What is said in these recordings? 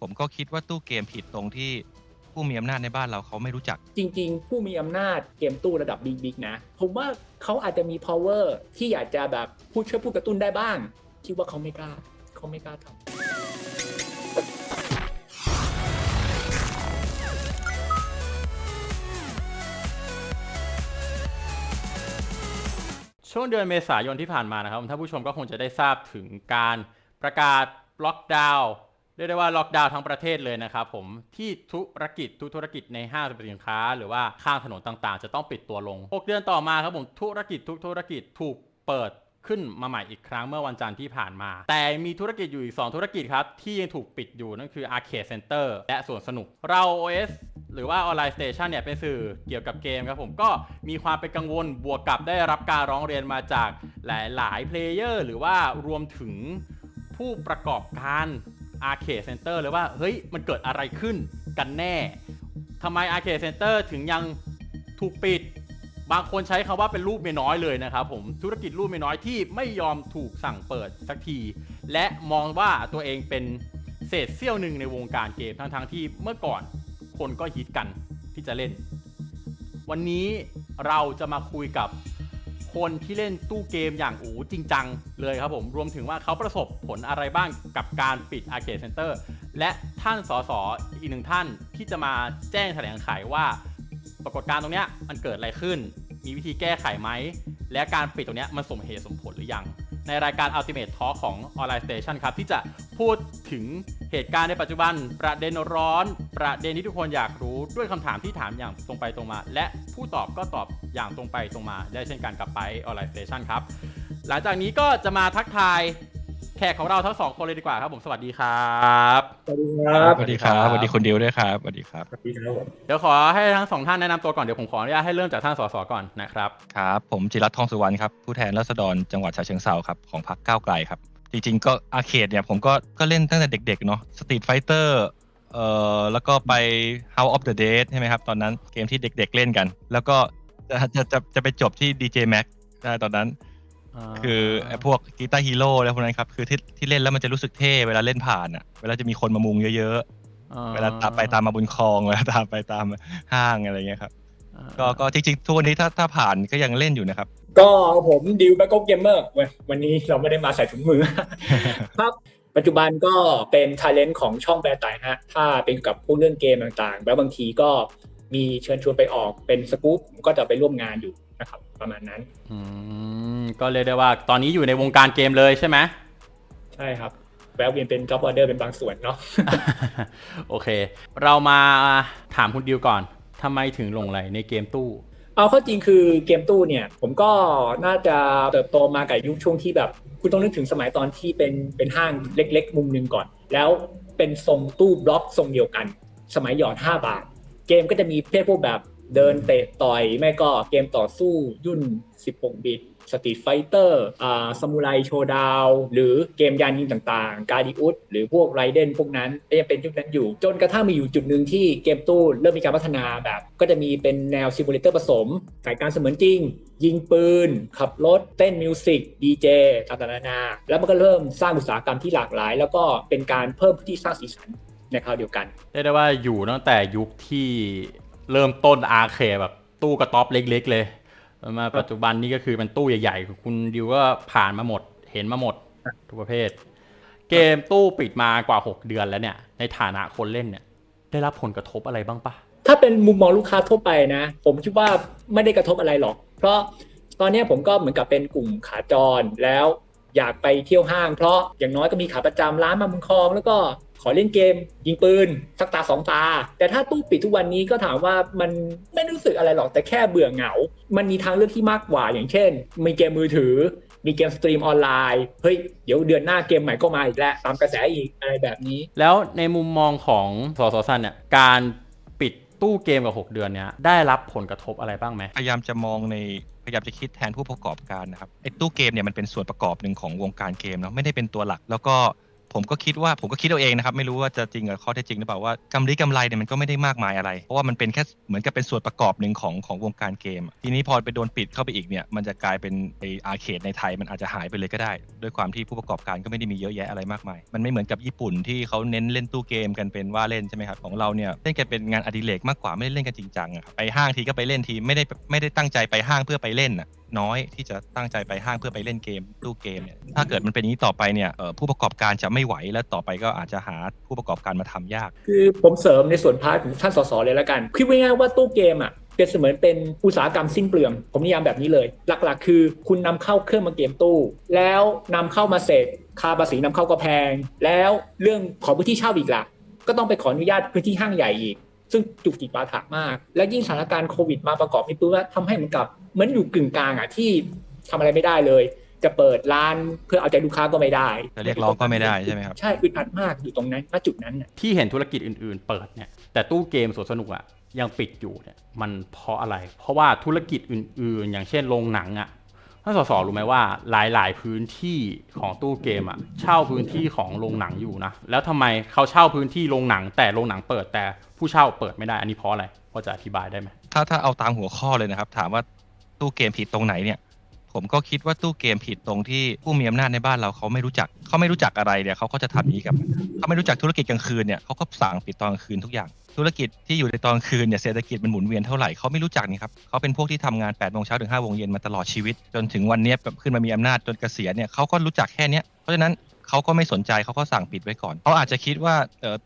ผมก็คิดว่าตู้เกมผิดตรงที่ผู้มีอำนาจในบ้านเราเขาไม่รู้จัก จริง ๆ ผู้มีอำนาจเกมตู้ระดับบิ๊กๆนะ ผมว่าเขาอาจจะมี power ที่อยากจะแบบพูดช่วยพูดกระตุ้นได้บ้าง คิดว่าเขาไม่กล้าเขาไม่กล้าทำช่วงเดือนเมษายนที่ผ่านมานะครับท่านผู้ชมก็คงจะได้ทราบถึงการประกาศล็อกดาวน์เรียกได้ว่าล็อกดาวน์ทั้งประเทศเลยนะครับผมที่ธุรกิจทุกธุรกิจในห้างสรรพสินค้า หรือว่าข้างถนนต่างๆ จะต้องปิดตัวลง 6 เดือนต่อมาครับผมธุรกิจทุกธุรกิจถูกเปิดขึ้นมาใหม่อีกครั้งเมื่อวันจันทร์ที่ผ่านมา แต่มีธุรกิจอยู่อีก 2 ธุรกิจครับ ที่ยังถูกปิดอยู่ นั่นคือ Arcade Center และสวนสนุก เรา OS หรือว่า Online Station เนี่ยเป็นสื่อเกี่ยวกับเกมครับผมก็มีความเป็นกังวลบวกกับได้รับการร้องเรียนมาจากหลายๆเพลเยอร์หรือว่ารวมถึงผู้ประกอบการ Arcade Center เลยว่าเฮ้ยมันเกิดอะไรขึ้นกันแน่ทำไม Arcade Center ถึงยังถูกปิด บางคนใช้คำว่าเป็นรูปเมียน้อยเลยนะครับผมธุรกิจรูปเมียน้อยที่ไม่ยอมถูกสั่งเปิดสักที และมองว่าตัวเองเป็นเศษเสี้ยวหนึ่งในวงการเกมทั้งๆที่เมื่อก่อนคนก็ฮิตกันที่จะเล่น วันนี้เราจะมาคุยกับ คนที่เล่นตู้เกมอย่างอูจริงจังเลยครับผมรวมถึงว่าเขาประสบผลอะไรบ้างกับการปิด Arcade Center และท่านสสอีกหนึ่งท่านที่จะมาแจ้งแถลงไขว่า ปรากฏการณ์ตรงนี้มันเกิดอะไรขึ้น มีวิธีแก้ไขไหม และการปิดตรงนี้มันสมเหตุสมผลหรือยัง ในรายการ Ultimate Talk ของ Online Station ครับ ที่จะพูดถึง เหตุการณ์ในปัจจุบัน ประเด็นร้อน ประเด็นที่ทุกคนอยากรู้ด้วยคำถามที่ถามอย่างตรงไปตรงมา และผู้ตอบก็ตอบอย่างตรงไปตรงมา ได้เช่นกันกับไป Online Station ครับ หลังจากนี้ก็จะมาทักทายแขกของเราทั้งสองคนเลยดีกว่าครับผมสวัสดีครับสวัสดีครับสวัสดีครับสวัสดีคุณดิวด้วยครับสวัสดีครับสวัสดีครับผมเดี๋ยวขอให้ทั้งสองท่านแนะนำตัวก่อนเดี๋ยวผมขออนุญาตให้เริ่มจากท่านสสก่อนนะครับครับ ผมจิรัตน์ทองสุวรรณครับผู้แทนราษฎรจังหวัดฉะเชิงเซาครับของพรรคก้าวไกลครับ จริงๆ ก็อาเคดเนี่ยผมก็ก็เล่นตั้งแต่เด็กๆเนาะสตรีทไฟเตอร์เอ่อแล้วก็ไป House of the Dead ใช่ไหมครับ ตอนนั้นเกมที่เด็กๆเล่นกัน แล้วก็จะจะจะจะไปจบที่ DJ Max ได้ตอนนั้น คือไอ้พวกกีตาร์ฮีโร่อะไรพวกนั้นครับ คือที่ที่เล่นแล้วมันจะรู้สึกเท่เวลาเล่นผ่านอะ เวลาจะมีคนมามุงเยอะๆ เวลาตามไปตามมาบนคลองเวลาตามไปตามห้างอะไรเงี้ยครับ ก็ก็จริงๆทุกวันนี้ถ้าถ้าผ่านก็ยังเล่นอยู่นะครับ ก็ผมดิวแบ็กโกเกมเมอร์วันนี้เราไม่ได้มาใส่ถุงมือ ครับปัจจุบันก็เป็นท a เลน t ของช่องแบร์ไตฮะถ้าเป็นกับพวกเรื่องเกมต่างๆ แล้วบางทีก็มีเชิญชวนไปออกเป็นสกู๊ปผมก็จะไปร่วมงานอยู่นะครับประมาณนั้นอืมก็เรียกได้ว่าตอนนี้อยู่ในวงการเกมเลยใช่ไหมใช่ครับแวะเวียนเป็นจ็อบออเดอร์เป็นบางส่วนเนาะโอเค เรามาถามคุณดิวก่อน ทำไมถึงหลงไหลในเกมตู้ เอาข้อจริงคือเกมตู้เนี่ย ผมก็น่าจะเติบโตมากับยุคช่วงที่แบบ คุณต้องนึกถึงสมัยตอนที่เป็นเป็นห้างเล็ก ๆ มุมหนึ่งก่อน แล้วเป็นทรงตู้บล็อกทรงเดียวกัน สมัยหยอด 5 บาท เกมก็จะมีเพศพวกแบบเดินเตะต่อย ไม่ก็เกมต่อสู้ยุ่น 16 บิต สตรีทไฟเตอร์อ่าซามูไรโชดาวหรือเกมยานยิงต่างๆ การดิอุสหรือพวกไรเดนพวกนั้นก็ยังเป็นยุคนั้นอยู่ จนกระทั่งมีอยู่จุดหนึ่งที่เกมตู้เริ่มมีการพัฒนาแบบ ก็จะมีเป็นแนวซิมูเลเตอร์ผสมสายการเสมือนจริง ยิงปืน ขับรถ เต้นมิวสิกดีเจต่างๆนานาแล้วมันก็เริ่มสร้างอุตสาหกรรมที่หลากหลาย แล้วก็เป็นการเพิ่มพื้นที่สร้างสีสันในคราวเดียวกันเรียกได้ว่าอยู่ตั้งแต่ยุคที่เริ่มต้นอาร์เคแบบตู้กระต๊อบเล็ก ๆ เลย มาปัจจุบันนี้ก็คือเป็นตู้ใหญ่ๆ คุณดิวก็ผ่านมาหมด เห็นมาหมด ทุกประเภท เกมตู้ปิดมากว่า 6 เดือนแล้วเนี่ย ในฐานะคนเล่นเนี่ย ได้รับผลกระทบอะไรบ้างปะถ้าเป็นมุมมองลูกค้าทั่วไปนะ ผมคิดว่าไม่ได้กระทบอะไรหรอก เพราะตอนเนี้ยผมก็เหมือนกับเป็นกลุ่มขาจรแล้ว อยากไปเที่ยวห้างเพราะอย่างน้อยก็มีขาประจำร้านมาบุญคลอง แล้วก็ขอเล่นเกม ยิงปืน สักตาสองตา แต่ถ้าตู้ปิดทุกวันนี้ก็ถามว่ามันไม่รู้สึกอะไรหรอกแต่แค่เบื่อเหงา มันมีทางเลือกที่มากกว่าอย่างเช่น มีเกมมือถือ มีเกมสตรีมออนไลน์เฮ้ยเดี๋ยวเดือนหน้าเกมใหม่ก็มาอีกแล้วตามกระแสอีกอะไรแบบนี้ แล้วในมุมมองของสสสันเนี่ยการปิดตู้เกมกับ 6 เดือนเนี่ยได้รับผลกระทบอะไรบ้างไหมพยายามจะมองในพ ยายามจะคิดแทนผู้ประกอบการนะครับไอ้ตู้เกมเนี่ยมันเป็นส่วนประกอบหนึ่งของวงการเกมเนาะไม่ได้เป็นตัวหลัก แล้วก็ ผมก็คิดว่าผมก็คิดเอาเองนะครับ ไม่รู้ว่าจะจริงกับข้อเท็จจริงหรือเปล่าว่ากำไรกำไรเนี่ยมันก็ไม่ได้มากมายอะไร เพราะว่ามันเป็นแค่เหมือนกับเป็นส่วนประกอบหนึ่งของของวงการเกม ทีนี้พอไปโดนปิดเข้าไปอีกเนี่ยมันจะกลายเป็นไออาร์เคดในไทยมันอาจจะหายไปเลยก็ได้ ด้วยความที่ผู้ประกอบการก็ไม่ได้มีเยอะแยะอะไรมากมาย มันไม่เหมือนกับญี่ปุ่นที่เขาเน้นเล่นตู้เกมกันเป็นว่าเล่นใช่ไหมครับของเราเนี่ยเล่นกันเป็นงานอดิเรกมากกว่าไม่ได้เล่นกันจริงจังอะไปห้างทีก็ไปเล่นทีไม่ได้ไม่ได้ตั้งใจไปห้างเพื่อไปเล่นน่ะ น้อยที่จะตั้งใจไปห้างเพื่อไปเล่นเกมตู้เกมเนี่ยถ้าเกิดมันเป็นอย่างนี้ต่อไปเนี่ยผู้ประกอบการจะไม่ไหวและต่อไปก็อาจจะหาผู้ประกอบการมาทำยาก คือผมเสริมในส่วนพาร์ทของท่านสสเลยแล้วกันคิดง่ายๆว่าตู้เกมอะเป็นเสมือนเป็นอุตสาหกรรมสิ้นเปลือง ผมนิยามแบบนี้เลย หลักๆ คือคุณนำเข้าเครื่องมาเกมตู้ แล้วนำเข้ามาเสร็จค่าภาษีนำเข้าก็แพง แล้วเรื่องของพื้นที่เช่าอีกล่ะ ก็ต้องไปขออนุญาตพื้นที่ห้างใหญ่อีก ซึ่งจุกจิกปาถะมาก และยิ่งสถานการณ์โควิดมาประกอบนี่ปุ๊บว่าทำให้เหมือนกับเหมือนอยู่กึ่งกลางอะที่ทำอะไรไม่ได้เลย จะเปิดร้านเพื่อเอาใจลูกค้าก็ไม่ได้จะเรียกร้องก็ไม่ได้ใช่ไหมครับ ใช่อึดอัดมากอยู่ตรงนั้นณจุดนั้นน่ะที่เห็นธุรกิจอื่นๆ เปิดเนี่ยแต่ตู้เกมสวนสนุกอะยังปิดอยู่เนี่ยมันเพราะอะไร เพราะว่าธุรกิจอื่นๆ อย่างเช่นโรงหนังอะ ท่านสสรู้ไหมว่าหลาย ๆ พื้นที่ของตู้เกมอะเช่าพื้นที่ของโรงหนังอยู่นะ แล้วทำไมเขาเช่าพื้นที่โรงหนัง แต่โรงหนังเปิดแต่ผู้เช่าเปิดไม่ได้ อันนี้เพราะอะไรพอจะอธิบายได้ไหมถ้าถ้าเอาตามหัวข้อเลยนะครับ ถามว่าตู้เกมผิดตรงไหนเนี่ย ผมก็คิดว่าตู้เกมผิดตรงที่ผู้มีอำนาจในบ้านเราเขาไม่รู้จักเขาไม่รู้จักอะไรเนี่ยเขาก็จะทำอย่างนี้กับเขาไม่รู้จักธุรกิจกลางคืนเนี่ยเขาก็สั่งปิดตอนกลางคืนทุกอย่าง ธุรกิจที่อยู่ในตอนคืนเนี่ยเศรษฐกิจมันหมุนเวียนเท่าไหร่เขาไม่รู้จักนี่ครับเขาเป็นพวกที่ทำงาน8ปดโมงเช้าถึง5้าโมงเย็นมาตลอดชีวิต จนถึงวันนี้แบบขึ้นมามีอำนาจจนเกษียณเนี่ยเขาก็รู้จักแค่นี้เพราะฉะนั้นเขาก็ไม่สนใจเขาก็สั่งปิดไว้ก่อนเขาอาจจะคิดว่า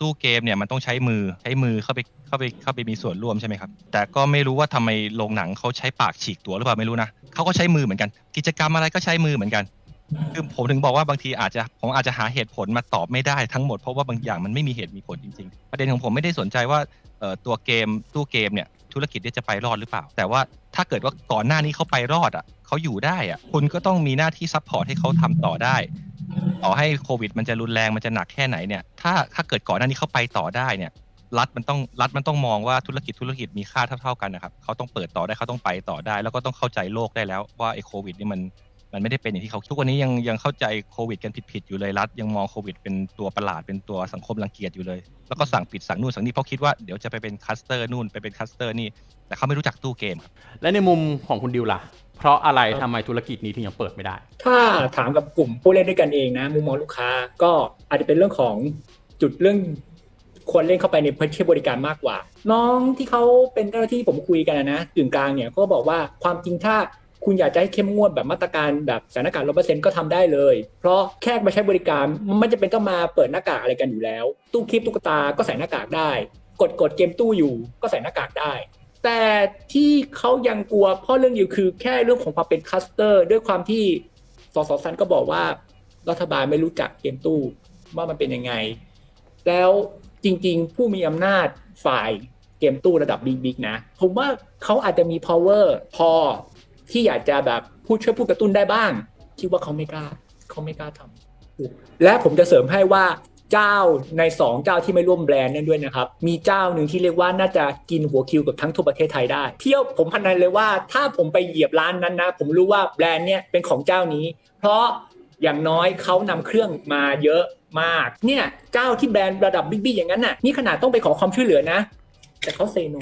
ตู้เกมเนี่ยมันต้องใช้มือใช้มือเข้าไปเข้าไปเข้าไปมีส่วนร่วมใช่ไหมครับแต่ก็ไม่รู้ว่าทำไมโรงหนังเขาใช้ปากฉีกตัวหรือเปล่าไม่รู้นะเขาก็ใช้มือเหมือนกัน กิจกรรมอะไรก็ใช้มือเหมือนกัน คือผมถึงบอกว่าบางทีอาจจะผมอาจจะหาเหตุผลมาตอบไม่ได้ทั้งหมดเพราะว่าบางอย่างมันไม่มีเหตุมีผลจริงๆ ประเด็นของผมไม่ได้สนใจว่าตัวเกมตู้เกมเนี่ยธุรกิจจะไปรอดหรือเปล่า แต่ว่าถ้าเกิดว่าก่อนหน้านี้เขาไปรอดอะเขาอยู่ได้อะคุณก็ต้องมีหน้าที่ซัพพอร์ตให้เขาทำต่อได้ ต่อให้โควิด มันจะรุนแรงมันจะหนักแค่ไหนเนี่ยถ้าถ้าเกิดก่อนหน้านี้เขาไปต่อได้เนี่ยรัฐมันต้องรัฐมันต้องมองว่าธุรกิจธุรกิจมีค่าเท่าๆกันนะครับเขาต้องเปิดต่อได้เขาต้องไปต่อได้ แล้วก็ต้องเข้าใจโลกได้แล้วว่าไอ้โควิดนี่มัน มันไม่ได้เป็นอย่างที่เขาทุกวันนี้ยังยังเข้าใจโควิดกันผิดๆอยู่เลยรัฐยังมองโควิด เป็นตัวประหลาดเป็นตัวสังคมรังเกียจอยู่เลย แล้วก็สั่งปิดสั่งนู่นสั่งนี่เพราะคิดว่าเดี๋ยวจะไปเป็นคัสเตอร์นู่นไปเป็นคัสเตอร์นี่แต่เขาไม่รู้จักตู้เกมครับและในมุมของคุณดิวล่ะ เพราะอะไรทำไมธุรกิจนี้ถึงยังเปิดไม่ได้ ถ้าถามกับกลุ่มผู้เล่นด้วยกันเองนะมุมมองลูกค้าก็อาจจะเป็นเรื่องของจุดเรื่องควรเล่นเข้าไปในพื้นที่บริการมากกว่า น้องที่เขาเป็นเจ้าหน้าที่ผมคุยกันนะกึ่งกลางเนี่ยก็บอกว่าความจริงถ้า คุณอยากจะให้เข้มงวดแบบมาตรการแบบสถานการณ์ร้อเปอร์เซ็นต์ก็ทำได้เลย เพราะแค่มาใช้บริการมันจะเป็นต้องมาเปิดหน้ากากอะไรกันอยู่แล้ว ตู้คลิปตุ๊กตาก็ใส่หน้ากากได้ กดกดเกมตู้อยู่ก็ใส่หน้ากากได้ แต่ที่เขายังกลัวเพราะเรื่องอยู่คือแค่เรื่องของความเป็นคัสเตอร์ ด้วยความที่สสสันก็บอกว่ารัฐบาลไม่รู้จักเกมตู้ว่ามันเป็นยังไง แล้วจริง ๆ ผู้มีอำนาจฝ่ายเกมตู้ระดับบิ๊กๆนะ ผมว่าเขาอาจจะมี power พอ ที่อยากจะแบบพูดช่วยพูดกระตุ้นได้บ้าง คิดว่าเขาไม่กล้าเขาไม่กล้าทำและผมจะเสริมให้ว่าเจ้าในสองเจ้าที่ไม่ร่วมแบรนด์นั่นด้วยนะครับ มีเจ้าหนึ่งที่เรียกว่าน่าจะกินหัวคิวกับทั้งทั่วประเทศไทยได้ เที่ยวผมพนันเลยว่า ถ้าผมไปเหยียบร้านนั้นนะ ผมรู้ว่าแบรนด์เนี้ยเป็นของเจ้านี้ เพราะอย่างน้อยเขานำเครื่องมาเยอะมาก เนี่ยเจ้าที่แบรนด์ระดับบิ๊กๆอย่างนั้นน่ะนี่ขนาดต้องไปขอความช่วยเหลือนะ แต่เขาเซโน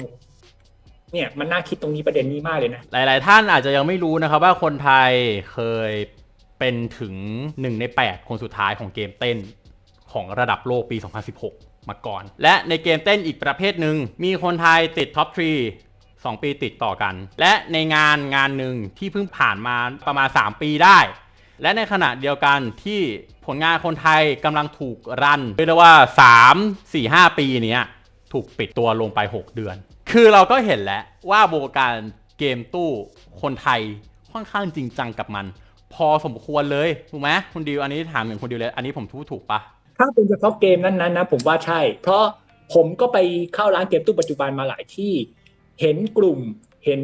เนี่ยมันน่าคิดตรงนี้ประเด็นนี้มากเลยนะ หลาย ๆ ท่านอาจจะยังไม่รู้นะครับว่าคนไทยเคยเป็นถึง 1 ใน 8 คนสุดท้ายของเกมเต้นของระดับโลกปี 2016 มาก่อน และในเกมเต้นอีกประเภทหนึ่งมีคนไทยติดท็อปทรี2 ปีติดต่อกัน และในงานงานหนึ่งที่เพิ่งผ่านมาประมาณ 3 ปีได้ และในขณะเดียวกันที่ผลงานคนไทยกำลังถูกรันเรียกได้ว่า 3 4 5 ปีเนี้ยถูกปิดตัวลงไป 6 เดือน คือเราก็เห็นแล้วว่าวงการเกมตู้คนไทยค่อนข้างจริงจังกับมัน พอสมควรเลยถูกไหมคุณดิวอันนี้ถามอย่างคุณดิวเลยอันนี้ผมทูถูกปะถ้าเป็นเฉพาะเกมนั้นๆนะผมว่าใช่ เพราะผมก็ไปเข้าร้านเกมตู้ปัจจุบันมาหลายที่ เห็นกลุ่มเห็น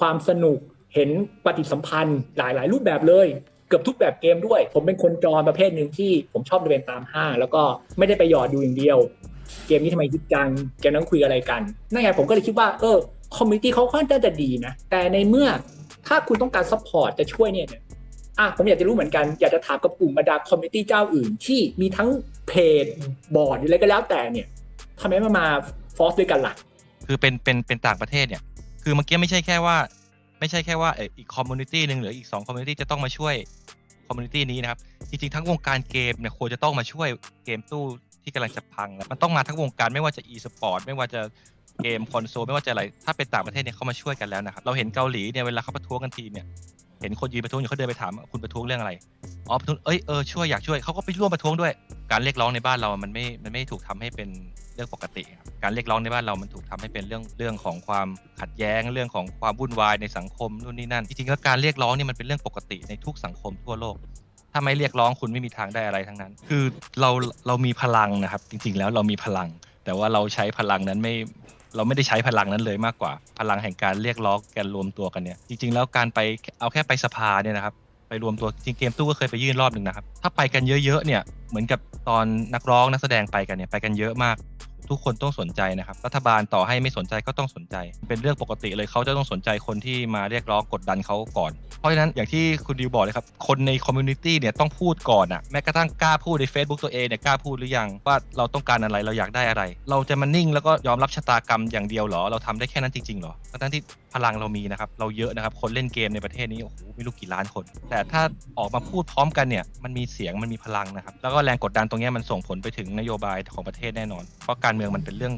ความสนุก เห็นปฏิสัมพันธ์หลายๆ รูปแบบเลย เกือบทุกแบบเกมด้วย ผมเป็นคนจรประเภทหนึ่งที่ผมชอบเดินตามห้างแล้วก็ไม่ได้ไปหยอดดูอย่างเดียว เกมนี้ทำไมฮิตจังเกมนั้นคุยอะไรกันนั่นไงผมก็เลยคิดว่าเออคอมมิตี้เขาค่อนข้างจะดีนะ แต่ในเมื่อถ้าคุณต้องการซัพพอร์ตจะช่วยเนี่ยอะผมอยากจะรู้เหมือนกัน อยากจะถามกับกลุ่มบรรดาคอมมิตี้เจ้าอื่น ที่มีทั้งเพจบอร์ดอะไรก็แล้วแต่เนี่ยทำไมม่มาฟอสด้วยกันล่ะคือเป็นเป็นเป็นต่างประเทศเนี่ย คือเมื่อกี้ไม่ใช่แค่ว่า ไม่ใช่แค่ว่าเอออีกคอมมูนิตี้หนึ่งหรืออีก2คอมมูนิตี้จะต้องมาช่วยคอมมูนิตี้นี้นะครับ จริงๆ ทั้งวงการเกมเนี่ยควรจะต้องมาช่วยเกมตู้ ที่กำลังจะพังแล้วมันต้องมาทั้งวงการไม่ว่าจะ e สปอร์ตไม่ว่าจะเกมคอนโซลไม่ว่าจะอะไร ถ้าเป็นต่างประเทศเนี่ยเขามาช่วยกันแล้วนะครับ เราเห็นเกาหลีเนี่ยเวลาเขาประท้วงกันทีเนี่ย เห็นคนยืนประท้วงอยู่เขาเดินไปถามว่าคุณประท้วงเรื่องอะไร อ๋อประท้วง เอ้ยเออช่วยอยากช่วยเขาก็ไปร่วมประท้วงด้วย การเรียกร้องในบ้านเรา มันไม่ มันไม่ถูกทำให้เป็นเรื่องปกติครับ การเรียกร้องในบ้านเรา มันถูกทำให้เป็นเรื่องเรื่องของความขัดแย้งเรื่องของความวุ่นวายในสังคมนู่นนี่นั่น จริงๆแล้วการเรียกร้องนี่มันเป็นเรื่องปกติในทุกสังคมทั่วโลก ถ้าไม่เรียกร้องคุณไม่มีทางได้อะไรทั้งนั้น คือเราเรามีพลังนะครับ จริงๆ แล้วเรามีพลัง แต่ว่าเราใช้พลังนั้นไม่เราไม่ได้ใช้พลังนั้นเลยมากกว่า พลังแห่งการเรียกร้องกันรวมตัวกันเนี่ยจริง ๆ แล้วการไปเอาแค่ไปสภาเนี่ยนะครับไปรวมตัวจริงเกมตู้ก็เคยไปยื่นรอบหนึ่งนะครับถ้าไปกันเยอะๆเนี่ยเหมือนกับตอนนักร้องนักแสดงไปกันเนี่ยไปกันเยอะมาก ทุกคนต้องสนใจนะครับ รัฐบาลต่อให้ไม่สนใจก็ต้องสนใจ เป็นเรื่องปกติเลยเขาจะต้องสนใจคนที่มาเรียกร้องกดดันเขาก่อน เพราะฉะนั้นอย่างที่คุณดิวบอกเลยครับ คนในคอมมูนิตี้เนี่ยต้องพูดก่อนอะแม้กระทั่งกล้าพูดใน Facebook ตัวเองเนี่ยกล้าพูดหรือยังว่าเราต้องการอะไรเราอยากได้อะไร เราจะมานิ่งแล้วก็ยอมรับชะตากรรมอย่างเดียวหรอ เราทำได้แค่นั้นจริงๆเหรอทั้งที่ พลังเรามีนะครับ เราเยอะนะครับ คนเล่นเกมในประเทศนี้โอ้โหไม่รู้กี่ล้านคน แต่ถ้าออกมาพูดพร้อมกันเนี่ยมันมีเสียงมันมีพลังนะครับ แล้วก็แรงกดดันตรงนี้มันส่งผลไปถึงนโยบายของประเทศแน่นอน เพราะการเมืองมันเป็นเรื่อง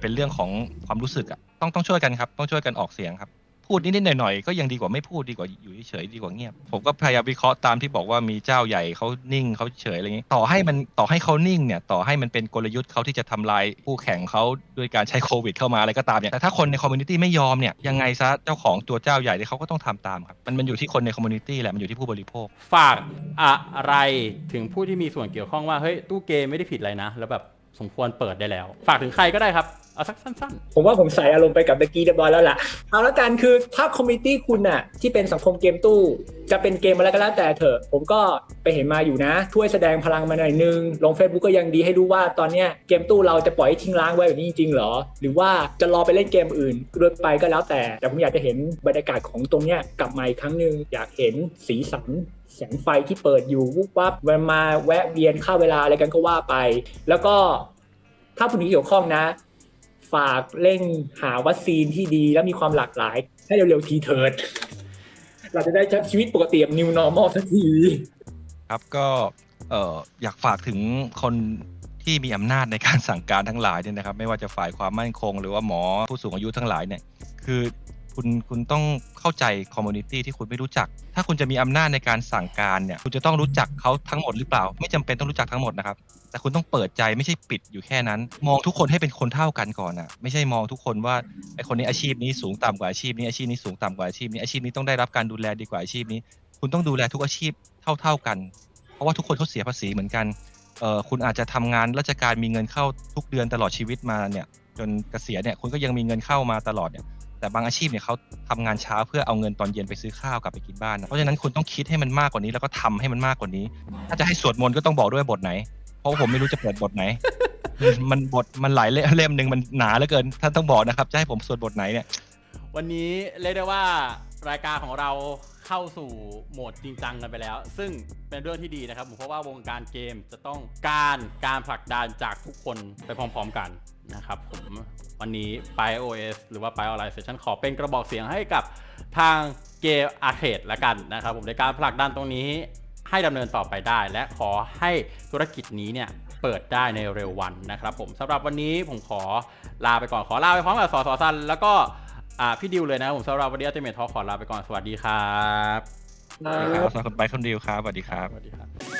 เป็นเรื่องของความรู้สึกอะต้องต้องช่วยกันครับต้องช่วยกันออกเสียงครับ พูดนิดๆหน่อยๆก็ยังดีกว่าไม่พูดดีกว่าอยู่เฉยๆดีกว่าเงียบ ผมก็พยายามวิเคราะห์ตามที่บอกว่ามีเจ้าใหญ่เขานิ่งเขาเฉยอะไรอย่างนี้ ต่อให้มันต่อให้เขานิ่งเนี่ยต่อให้มันเป็นกลยุทธ์เขาที่จะทำลายคู่แข่งเขาด้วยการใช้โควิดเข้ามาอะไรก็ตามเนี่ยแต่ถ้าคนในคอมมูนิตี้ไม่ยอมเนี่ยยังไงซะเจ้าของตัวเจ้าใหญ่เนี่ยเขาก็ต้องทำตามครับมันมันอยู่ที่คนในคอมมูนิตี้แหละมันอยู่ที่ผู้บริโภค ฝากอะไรถึงผู้ที่มีส่วนเกี่ยวข้องว่าเฮ้ยตู้เกมไม่ได้ผิดอะไรนะ แล้วแบบสมควรเปิดได้แล้ว ฝากถึงใครก็ได้ครับ เอาสักสั้นผมว่าผมใส่อารมณ์ไปกับตะกี้เรียบร้อยแล้วล่ะ เอาละกันคือถ้าคอมมิตี้คุณน่ะ ที่เป็นสังคมเกมตู้ จะเป็นเกมอะไรก็แล้วแต่เถอะ ผมก็ไปเห็นมาอยู่นะ ช่วยแสดงพลังมาหน่อยนึง ลง Facebook ก็ยังดีให้รู้ว่าตอนเนี้ยเกมตู้เราจะปล่อยให้ทิ้งร้างไว้แบบนี้จริงๆเหรอ หรือว่าจะรอไปเล่นเกมอื่นเรื่อยไปก็แล้วแต่ แต่ผมอยากจะเห็นบรรยากาศของตรงเนี้ยกลับมาอีกครั้งหนึ่งอยากเห็นสีสันแสงไฟที่เปิดอยู่วุบวับมันมาแวะเวียนเข้าเวลาอะไรกันก็ว่าไป แล้วก็ถ้าผู้นี้เกี่ยวข้องนะ ฝากเร่งหาวัคซีนที่ดีและมีความหลากหลาย ให้เร็วๆทีเถิด เราจะได้ใช้ชีวิตปกติแบบ new normal สักที ครับก็เอ่ออยากฝากถึงคนที่มีอำนาจในการสั่งการทั้งหลายเนี่ยนะครับ ไม่ว่าจะฝ่ายความมั่นคง หรือว่าหมอผู้สูงอายุทั้งหลายเนี่ย คือ คุณคุณต้องเข้าใจคอมมูนิตี้ที่คุณไม่รู้จัก ถ้าคุณจะมีอำนาจในการสั่งการเนี่ยคุณจะต้องรู้จักเขาทั้งหมดหรือเปล่า ไม่จำเป็นต้องรู้จักทั้งหมดนะครับ แต่คุณต้องเปิดใจไม่ใช่ปิดอยู่แค่นั้น มองทุกคนให้เป็นคนเท่ากันก่อนอะไม่ใช่มองทุกคนว่าไอคนนี้อาชีพนี้สูงต่ำกว่าอาชีพนี้อาชีพนี้สูงต่ำกว่าอาชีพนี้อาชีพนี้ต้องได้รับการดูแลดีกว่าอาชีพนี้ คุณต้องดูแลทุกอาชีพเท่า ๆกัน เพราะว่าทุกคนเขาเสียภาษีเหมือนกันเอ่อคุณอาจจะทำงานราชการมีเงินเข้าทุกเดือนตลอดชีวิตมาเนี่ยจนเกษียณเนี่ยคุณก็ยังมีเงินเข้ามาตลอดเนี่ย แต่บางอาชีพเนี่ยเขาทำงานเช้าเพื่อเอาเงินตอนเย็นไปซื้อข้าวกลับไปกินบ้านนะเพราะฉะนั้นคุณต้องคิดให้มันมากกว่านี้แล้วก็ทำให้มันมากกว่านี้ ถ้าจะให้สวดมนต์ก็ต้องบอกด้วยบทไหน เพราะผมไม่รู้จะเปิดบทไหน มันบทมันหลายเล่มหนึ่งมันหนาเหลือเกินท่านต้องบอกนะครับจะให้ผมสวดบทไหนเนี่ย วันนี้เรียกได้ว่ารายการของเราเข้าสู่โหมดจริงจังกันไปแล้ว ซึ่งเป็นเรื่องที่ดีนะครับผมเพราะว่าวงการเกมจะต้องการการผลักดันจากทุกคนไปพร้อม ๆ กัน นะครับผมวันนี้ p i OS หรือว่า p i Organization ขอเป็นกระบอกเสียงให้กับทางเกมอาร์เคดละกันนะครับผมในการผลักดันตรงนี้ให้ดำเนินต่อไปได้ และขอให้ธุรกิจนี้เนี่ยเปิดได้ในเร็ววันนะครับผมสำหรับวันนี้ผมขอลาไปก่อนขอลาไปพร้อมกับสอสอซันแล้วก็อ่าพี่ดิวเลยนะครับผมสำหรับวันนี้อัลติเมททอขอลาไปก่อนสวัสดีครับครับสำหรับคุณไปคนเดียวครับสวัสดีครับสวัสดีครับ